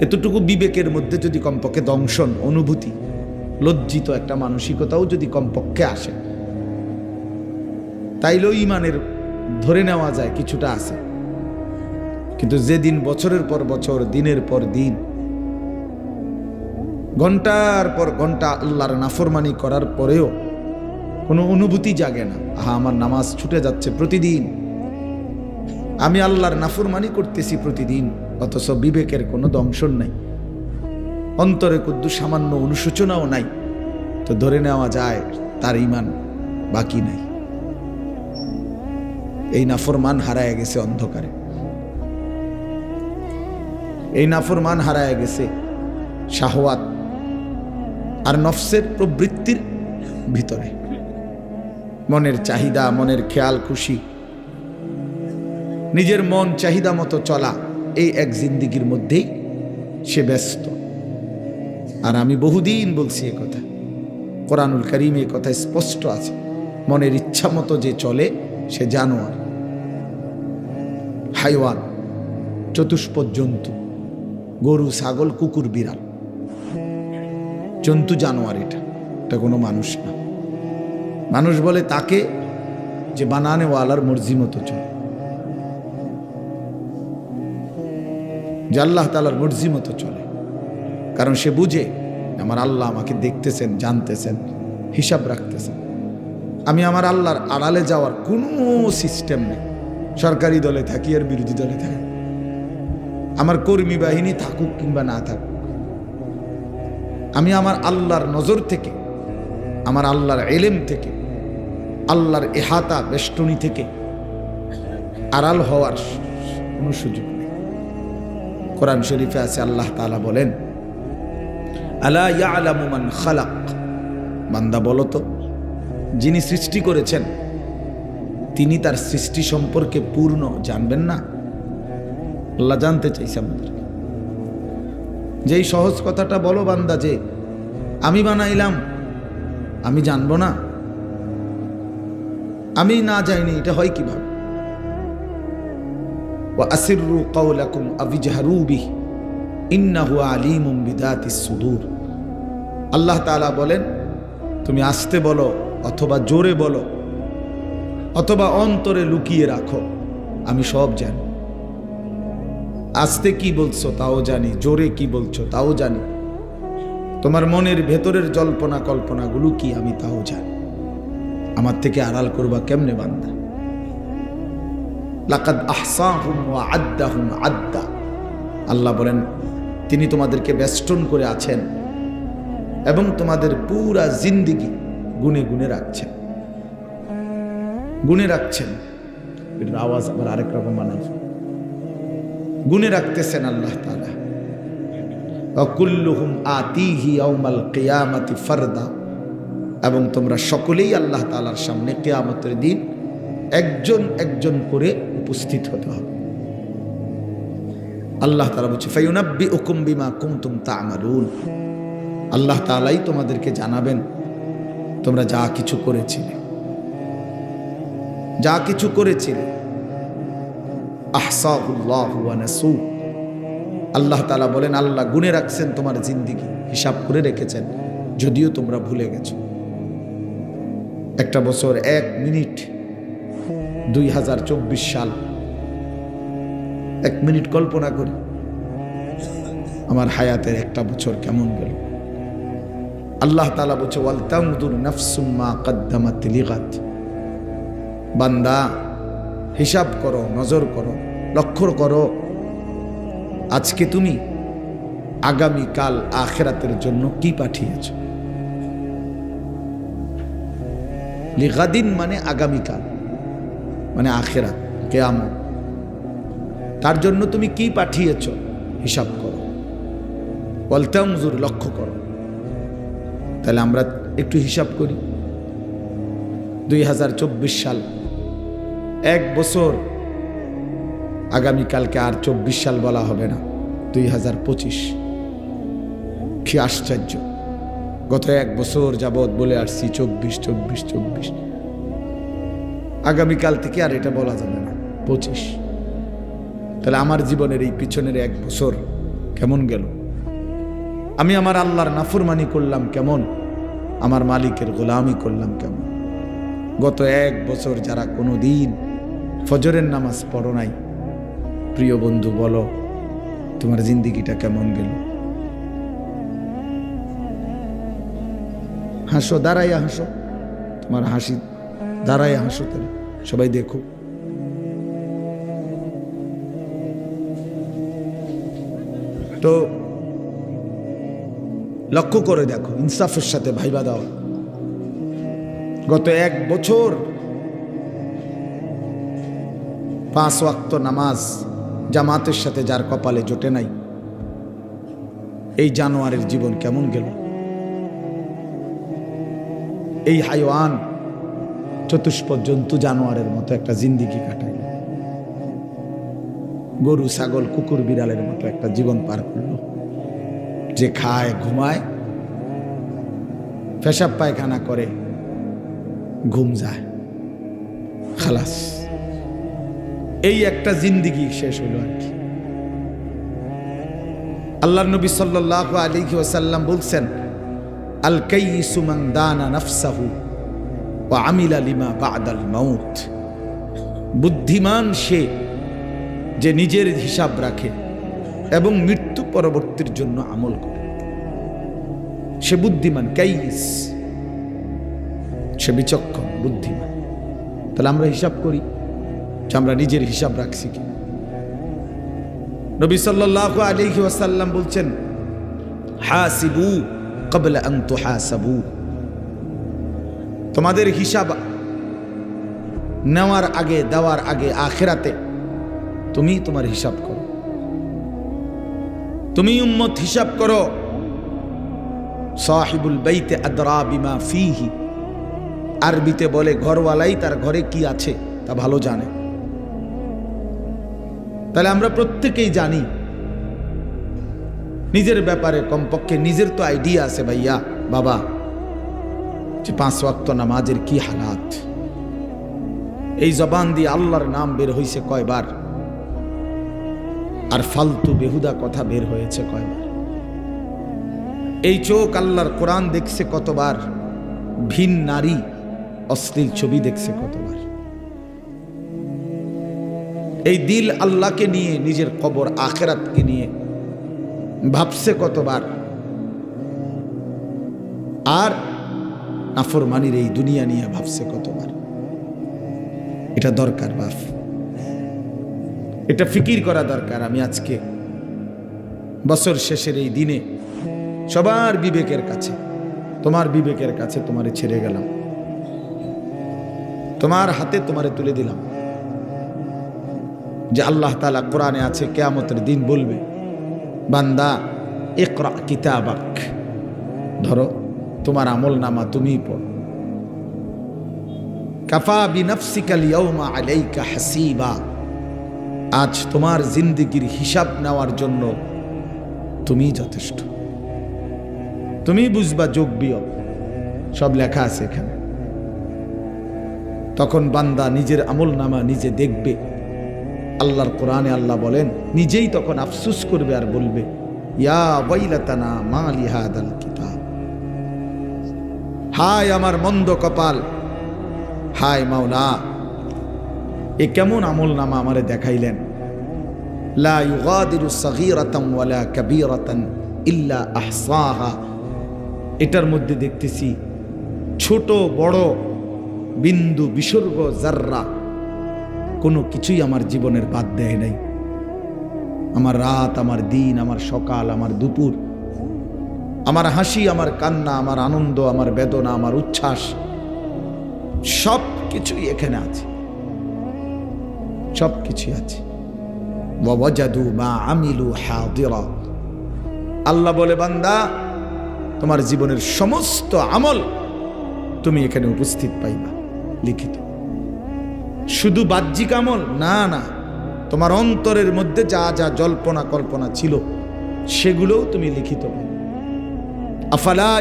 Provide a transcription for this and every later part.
এতটুকু বিবেকের মধ্যে যদি কমপক্ষে দংশন, অনুভূতি, লজ্জিত একটা মানসিকতাও যদি কমপক্ষে আসে, তাইলেও ইমানের ধরে নেওয়া যায় কিছুটা আছে। কিন্তু যেদিন বছরের পর বছর, দিনের পর দিন, ঘণ্টার পর ঘণ্টা আল্লাহর নাফরমানি করার পরেও কোনো অনুভূতি জাগে না। আহা, আমার নামাজ ছুটে যাচ্ছে প্রতিদিন। আমি আল্লাহর নাফরমানি করতেছি প্রতিদিন। অথচ বিবেকের কোনো দংশন নাই। অন্তরে কুদ্দু সামান্য অনুশোচনাও নাই। তো ধরে নেওয়া যায় তার ইমান বাকি নাই। এই নাফরমান হারায় গেছে অন্ধকারে। এই নাফরমান হারায় গেছে শাহওয়াত আর নফসের প্রবৃত্তির ভিতরে। মনের চাহিদা, মনের খেয়াল, খুশি। নিজের মন, চাহিদা মতো চলা। এই এক জিন্দিগির মধ্যেই সে ব্যস্ত। আর আমি বহুদিন বলছি এ কথা। কোরআনুল করিম এ কথা স্পষ্ট আছে। মনের ইচ্ছা মতো যে চলে, সে জানোয়ার। হাইওয়ান, চতুষ্পদ জন্তু, গরু, ছাগল, কুকুর, বিড়াল। জন্তু, জানোয়ার এটা। এটা কোনো মানুষ না। মানুষ বলে তাকে যে বানানেওয়ালার মর্জি মতো চলে। যে আল্লাহ তালার মর্জি মতো চলে। কারণ সে বুঝে, আমার আল্লাহ আমাকে দেখতেছেন, জানতেছেন, হিসাব রাখতেছেন। আমি আমার আল্লাহর আড়ালে যাওয়ার কোনো সিস্টেম নেই। সরকারি দলে থাকি আর বিরোধী দলে থাকি। আমার কর্মী বাহিনী থাকুক কিংবা না থাকুক। আমি আমার আল্লাহর নজর থেকে, আমার আল্লাহর এলেম থেকে, আল্লাহর এহাতা, বেষ্টনী থেকে আড়াল হওয়ার কোনো সুযোগ কোরআন শরীফে আছে, আল্লাহ তাআলা বলেন, আলা খালাক? বান্দা বলো তো, যিনি সৃষ্টি করেছেন, তিনি তার সৃষ্টি সম্পর্কে পূর্ণ জানবেন না? আল্লাহ জানতে চাইছে আমাদেরকে যেই সহজ কথাটা বলো বান্দা, যে আমি বানাইলাম, আমি জানব না। আমি না যাইনি এটা হয় কীভাবে? وأسروا قولكم أو اجهروا به إنه عليم بذات الصدور আল্লাহ তাআলা বলেন তুমি আসতে বলো অথবা জোরে বলো অথবা অন্তরে লুকিয়ে রাখো আমি সব জানি আসতে কি বলছো তাও জানি জোরে কি বলছো তাও জানি তোমার মনের ভেতরের জল্পনা কল্পনাগুলো কি আমি তাও জানি আমার থেকে আড়াল করবা কেমনে বান্দা লাকাদ আহসাহুম আদ্দা। আল্লাহ বলেন, তিনি তোমাদেরকে বেষ্টন করে আছেন এবং তোমাদের পুরা জিন্দিগি গুনে গুনে রাখছেন। গুনে রাখছেন। এটার আওয়াজ আবার আরেক রকম বানাই। গুনে রাখতেছেন আল্লাহ তাআলা। অকুল্লুহুম আতিহি ইয়াউমাল কিয়ামাতি ফারদা। এবং তোমরা সকলেই আল্লাহ তালার সামনে কেয়ামতের দিন একজন একজন করে উপস্থিত হতে হবে। আল্লাহ তালা বলছে ফাইনাব্বি উকুম বিমা কুমতুম তা তা'মালুন। আল্লাহ তাআলাই তোমাদেরকে জানাবেন, তোমরা যা কিছু করেছিলে, যা কিছু করেছিলে আল্লাহ তাআলা বলেন, আল্লাহ গুনে রাখছেন তোমার জিন্দিগি, হিসাব করে রেখেছেন, যদিও তোমরা ভুলে গেছো। একটা বছর এক মিনিট দুই হাজার চব্বিশ সাল। এক মিনিট কল্পনা করি, আমার হায়াতের একটা বছর কেমন গেল। আল্লাহ তালা বলছে নাফসুম্মা বান্দা, হিসাব করো, নজর করো, লক্ষ্য করো, আজকে তুমি আগামী কাল আখেরাতের জন্য কি পাঠিয়েছ? লিগাদিন মানে আগামীকাল মানে আখেরাত, কেয়ামত। তার জন্য তুমি কি পাঠিয়েছ? হিসাব করো। বলতামজুর লক্ষ্য করো। তাহলে আমরা একটু হিসাব করি। দুই হাজার চব্বিশ সাল। এক বছর। আগামীকালকে আর চব্বিশ সাল বলা হবে না। দুই হাজার পঁচিশ। কি আশ্চর্য। গত এক বছর যাবৎ বলে আসছি, চব্বিশ চব্বিশ চব্বিশ। আগামীকাল থেকে আর এটা বলা যাবে না। পঁচিশ। তাহলে আমার জীবনের এই পিছনের এক বছর কেমন গেল? আমি আমার আল্লাহর নাফুরমানি করলাম কেমন? আমার মালিকের গোলামি করলাম কেমন? গত এক বছর যারা কোনো দিন ফজরের নামাজ পড়ো নাই প্রিয় বন্ধু বলো তোমার জিন্দিগিটা কেমন গেল? হাসো দাঁড়াইয়া হাসো তোমার হাসি দাঁড়াইয়া হাসো তাহলে সবাই দেখো। তো লক্ষ্য করে দেখো, ইনসাফের সাথে ভাইবা দাও। গত এক বছর পাঁচ ওয়াক্ত নামাজ জামাতের সাথে যার কপালে জোটে নাই, এই জানোয়ারের জীবন কেমন গেল? এই হাইওয়ান চতুষ্প জন্তু জানোয়ারের মতো একটা জিন্দিগি কাটাইল। গরু, ছাগল, কুকুর, বিড়ালের মতো একটা জীবন পার করল। যে খায়, ঘুমায়, পেশাব পায়খানা করে, ঘুম যায়। খালাস। এই একটা জিন্দিগি শেষ হলো আর কি। আল্লাহ নবী সাল্লাহ আলী ওসাল্লাম বলছেন আল কাইসু মান দানা নাফসাহু। ওয়া আমিলা লিমা বাদাল মাউত। বুদ্ধিমান সে যে নিজের হিসাব রাখে এবং মৃত্যু পরবর্তীর জন্য আমল করে। সে বুদ্ধিমান কাইস সে বিচক্ষণ, বুদ্ধিমান। তাহলে আমরা হিসাব করি যে আমরা নিজের হিসাব রাখছি কি নবী সাল্লাহ আলিহি ওয়াসাল্লাম বলছেন, হাসিবু কবলা আন তুহাসাবু। তোমাদের হিসাব নেওয়ার আগে, দেওয়ার আগে, আখেরাতে তুমি তোমার হিসাব করো। তুমি উম্মত হিসাব করো। সাহিবুল বাইতে আদরা বিমা ফিহি। আরবিতে বলে, ঘরওয়ালাই তার ঘরে কি আছে তা ভালো জানে। তাহলে আমরা প্রত্যেকেই জানি, নিজের ব্যাপারে কমপক্ষে নিজের তো আইডিয়া আছে ভাইয়া, বাবা। যে পাঁচ ওয়াক্ত নামাজের কি হালাত? এই জবান দিয়ে আল্লাহর নাম বের হয়েছে কয়বার? আর ফালতু বেহুদা কথা বের হয়েছে কয়বার? এই চোখ আল্লাহর কোরআন দেখছে কতবার? ভিন নারী অশ্লীল ছবি দেখছে কতবার? এই দিল আল্লাহকে নিয়ে, নিজের কবর আখেরাতকে নিয়ে ভাবছে কতবার? আর নাফরমানির এই দুনিয়া নিয়ে ভাবছে কতবার? এটা দরকার, বাপ। এটা ফিকির করা দরকার আমি আজকে। বছর শেষের এই দিনে সবার বিবেকের কাছে, তোমার বিবেকের কাছে তোমারে ছেড়ে গেলাম। তোমার হাতে তোমারে তুলে দিলাম। যে আল্লাহ তালা কোরআনে আছে, কেয়ামতের দিন বলবে, বান্দা একরা কিতাবাক। ধরো তোমার আমল নামা তুমিই পড়ো। কাফা বিনফসিকাল আলাইকা হাসিবা। আজ তোমার জিন্দিগির হিসাব নেওয়ার জন্য তুমি যথেষ্ট। তুমি বুঝবা যোগ বিয়োগ। সব লেখা আছে এখানে। তখন বান্দা নিজের আমল নামা নিজে দেখবে। আল্লাহর কোরআনে আল্লাহ বলেন, নিজেই তখন আফসুস করবে আর বলবে, ইয়া ওয়াইলাতানা মা কিতাব হায় আমার মন্দ কপাল। হায় মাওলা। এ কেমন আমল নামা আমারে দেখাইলেন। লা ইউগাদিরু সাগীরাতান ওয়ালা কাবীরাতান ইল্লা আহসাহা। এটার মধ্যে দেখতেছি ছোট, বড়, বিন্দু, বিসর্গ জাররা কোনো কিছুই আমার জীবনের বাদ দেয় নাই। আমার রাত, আমার দিন, আমার সকাল, আমার দুপুর আমার হাসি, আমার কান্না, আমার আনন্দ, আমার বেদনা, আমার উচ্ছ্বাস সব কিছুই এখানে আছে। সব কিছুই আছে আমিলু আল্লাহ বলে, বান্দা, তোমার জীবনের সমস্ত আমল তুমি এখানে উপস্থিত পাইবা, লিখিত। শুধু বাহ্যিক আমল? না না। তোমার অন্তরের মধ্যে যা যা জল্পনা কল্পনা ছিল, সেগুলোও তুমি লিখিত পাবে আফালা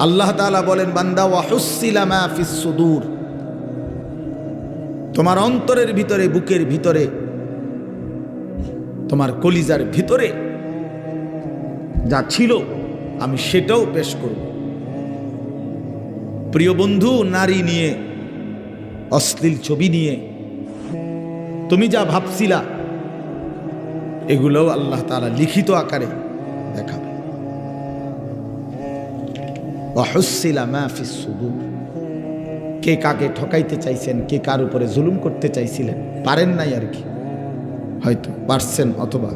আল্লাহ বলেন, বান্দা সুদূর। তোমার অন্তরের ভিতরে, বুকের ভিতরে, তোমার কলিজার ভিতরে যা ছিল, আমি সেটাও পেশ করব। প্রিয় বন্ধু, নারী নিয়ে, অশ্লীল ছবি নিয়ে তুমি যা ভাবছিলা, এগুলোও আল্লাহ তালা লিখিত আকারে দেখাবে। সুদূর। কে কাকে ঠকাইতে চাইছেন, কে কার উপরে জুলুম করতে চাইছিলেন, পারেন নাই আর কি। হয়তো পারছেন অথবা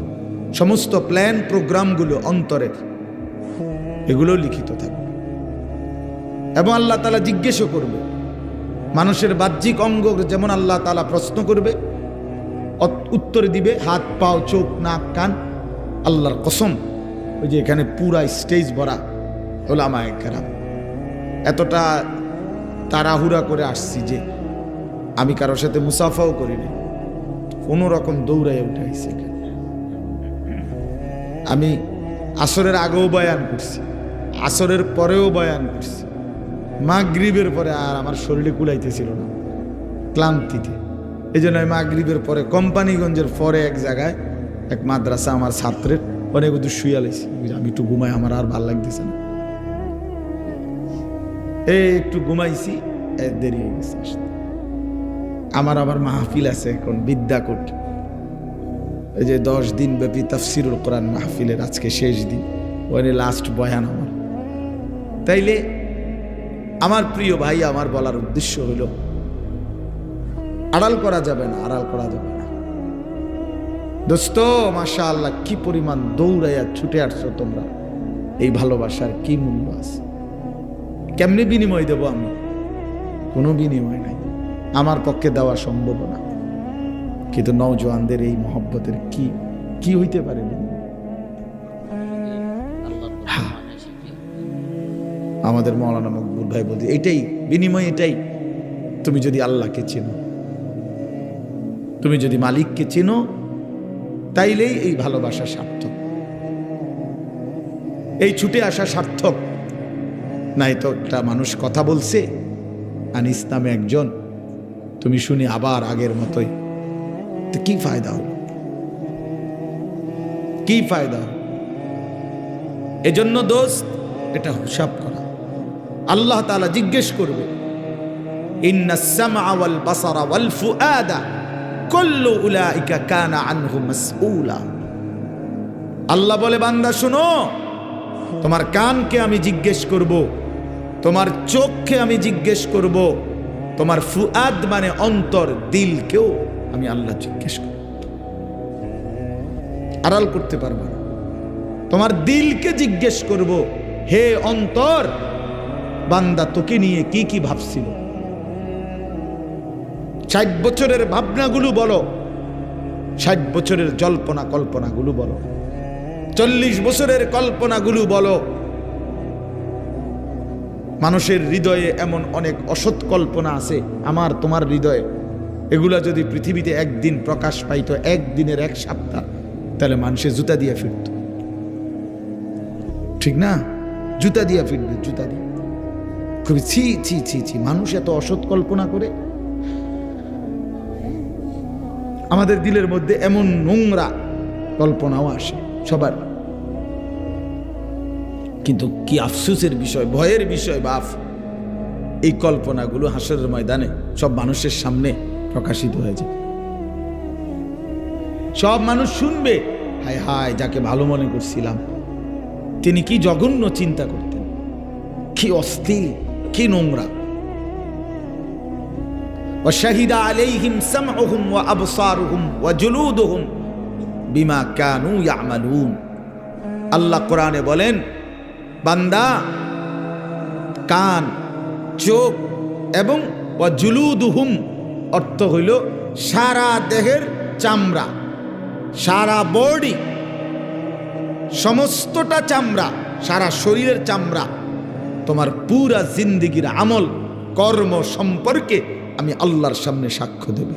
সমস্ত প্ল্যান প্রোগ্রামগুলো অন্তরের এগুলো লিখিত থাকবে। এবং আল্লাহ তালা জিজ্ঞেসও করবে, মানুষের বাহ্যিক অঙ্গ যেমন আল্লাহ তালা প্রশ্ন করবে উত্তর দিবে, হাত, পাও, চোখ, নাক, কান, আল্লাহর কসম। ওই যে এখানে পুরা স্টেজ ভরা ওলামায় কেরাম। এতটা তাড়াহুড়া করে আসছি যে আমি কারোর সাথে মুসাফাও করিনি। কোনো রকম দৌড়াই উঠে আইছি এখানে। আমি আসরের আগেও বয়ান করছি, আসরের পরেও বয়ান করছি। মা মাগরিবের পরে আর আমার শরীরে কুলাইতেছিল না, ক্লান্তিতে। এই জন্য আমি মাগরিবের পরে কোম্পানিগঞ্জের পরে এক জায়গায় এক মাদ্রাসা আমার ছাত্রের অনেক দূর শুয়ে লাইছি আমি একটু ঘুমাই, আমার আর ভালো লাগতেছে না। এই একটু ঘুমাইছি দেরি হয়ে গেছে। আমার আবার মাহফিল আছে এখন, বিদ্যাকূট। এই যে দশ দিন ব্যাপী তাফসিরুল কোরআন মাহফিলের আজকে শেষ দিন ওখানে লাস্ট বয়ান আমার। তাইলে আমার প্রিয় ভাই, আমার বলার উদ্দেশ্য হলো আড়াল করা যাবে না, আড়াল করা যাবে না। দোস্ত মাশা আল্লাহ কি পরিমাণ দৌড়াইয়া ছুটে আসছো তোমরা। এই ভালোবাসার কি মূল্য আছে? কেমনি বিনিময় দেব আমি? কোনো বিনিময় নাই। আমার পক্ষে দেওয়া সম্ভব না। কিন্তু নওজোয়ানদের এই মহব্বতের কি কি হইতে পারে। আমাদের মৌলানা মকবুল ভাই বলতে এটাই, বিনিময় এটাই। তুমি যদি আল্লাহকে চেনো। তুমি যদি মালিককে চেনো, তাইলেই এই ভালোবাসা সার্থক। এই ছুটে আসা সার্থক। নাই তো একটা মানুষ কথা বলছে, আনিস নামে একজন। তুমি শুনি আবার আগের মতোই। তো কি ফায়দা হলো? কি ফায়দা হলো? এজন্য দোস্ত, এটা হিসাব করা। আল্লাহ তাআলা জিজ্ঞেস করবে ইন্না ওয়াল বাসারা ওয়াল ফুআদা? আল্লাহ বলে, বান্দা, শোনো, তোমার কানকে আমি জিজ্ঞেস করব, তোমার চোখকে আমি জিজ্ঞেস করব, তোমার ফুআদ মানে অন্তর, দিলকেও আমি আল্লাহ জিজ্ঞেস করব। আড়াল করতে পারব না। তোমার দিলকে জিজ্ঞেস করব, হে অন্তর, বান্দা তোকে নিয়ে কি কি ভাবছিল? ষাট বছরের ভাবনাগুলো বলো। ষাট বছরের জল্পনা কল্পনাগুলো বলো। চল্লিশ বছরের কল্পনাগুলো বলো। মানুষের হৃদয়ে এমন অনেক অসৎ কল্পনা আছে, আমার তোমার হৃদয়ে। এগুলা যদি পৃথিবীতে একদিন প্রকাশ পাইতো, একদিনের এক সপ্তাহ, তাহলে মানুষের জুতা দিয়ে ফিরত। ঠিক না? জুতা দিয়ে ফিরবে, জুতা দিয়ে। খুবই ছি ছি ছি ছি, মানুষ এত অসৎ কল্পনা করে। আমাদের দিলের মধ্যে এমন নোংরা কল্পনাও আসে সবার। কিন্তু কি আফসুসের বিষয়, ভয়ের বিষয় বাফ, এই কল্পনাগুলো হাসরের ময়দানে সব মানুষের সামনে প্রকাশিত হয়ে যায় সব মানুষ শুনবে হায় হায় যাকে ভালো মনে করছিলাম। তিনি কি জঘন্য চিন্তা করতেন। কি অস্থির, কি নোংরা। وشهد عليهم سمعهم وأبصارهم وجلودهم বিমা কানু ইয়ামালুন আল্লাহ কোরআনে বলেন বান্দা কান চোখ এবং জুলুদুহুম অর্থ হইল সারা দেহের চামড়া সারা বডি সমস্তটা চামড়া সারা শরীরের চামড়া তোমার পুরা জিন্দিগির আমল কর্ম সম্পর্কে আমি আল্লাহর সামনে সাক্ষ্য দেবে।